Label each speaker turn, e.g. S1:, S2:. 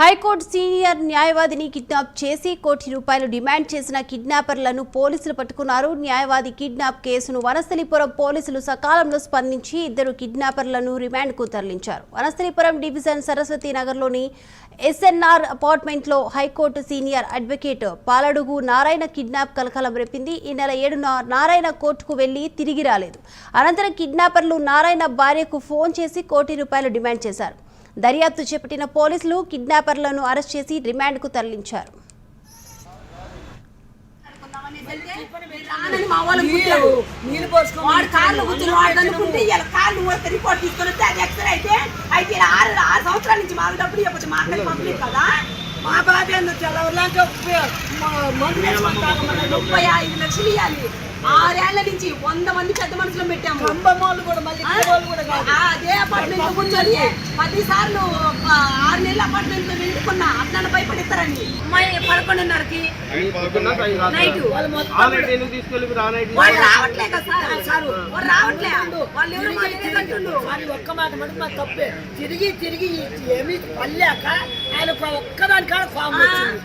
S1: High court senior న్యాయవాదిని kidnap చేసి కోటి రూపాయలు డిమాండ్ చేసిన కిడ్నాపర్లను పోలీసులు పట్టుకున్నారు. న్యాయవాది కిడ్నాప్ కేసును వనస్థలిపురం పోలీసులు సకాలంలో స్పందించి ఇద్దరు కిడ్నాపర్లను రిమాండ్కు తరలించారు. వనస్థలిపురం డివిజన్ సరస్వతి నగర్లోని ఎస్ఎన్ఆర్ అపార్ట్మెంట్లో high court senior advocate Paladugu Narayana kidnap కలకలం రేపింది. ఈ నెల ఏడున నారాయణ కోర్టుకు వెళ్ళి తిరిగి రాలేదు. అనంతరం కిడ్నాపర్లు నారాయణ భార్యకు ఫోన్ చేసి కోటి రూపాయలు డిమాండ్ చేశారు. దర్యాప్తు చేపట్టిన పోలీసులు కిడ్నాప్ కిడ్నాపర్లను అరెస్ట్ చేసి రిమాండ్కు తరలించారు.
S2: నీళ్ళు
S3: వాడు కార్లు కూర్చుని వాడు అనుకుంటే ఇలా కార్లు పోతే రిపోర్ట్ తీసుకొని వస్తే అది ఎక్స్రే అయితే అయితే ఆరు ఆరు సంవత్సరాల నుంచి మాకు డబ్బులు ఇవ్వచ్చు మా అక్కడికి కదా?
S2: మా
S3: ముప్పై ఐదు లక్షలు ఇవ్వాలి. ఆరేళ్ళ నుంచి వంద మంది పెద్ద మనుషులు పెట్టాము.
S2: కంబమ్మోళ్ళు కూడా మళ్ళీ
S3: ఆ?
S2: వాళ్ళు కూడా కాదు.
S3: ఆ, అదే అపార్ట్మెంట్ కూర్చొని పది సార్లు అమ్మాయి పదకొండున్నరకి. నైట్
S2: వాళ్ళు
S4: తీసుకెళ్ళి
S3: రావట్లే సార్ సార్ వాళ్ళు రావట్లే. వాళ్ళు ఎవరు
S2: ఒక్క మాట మటుకు మా తప్పే. తిరిగి తిరిగి ఏమి పల్లాక ఆయన ఒక్కదాని కాడ వచ్చింది.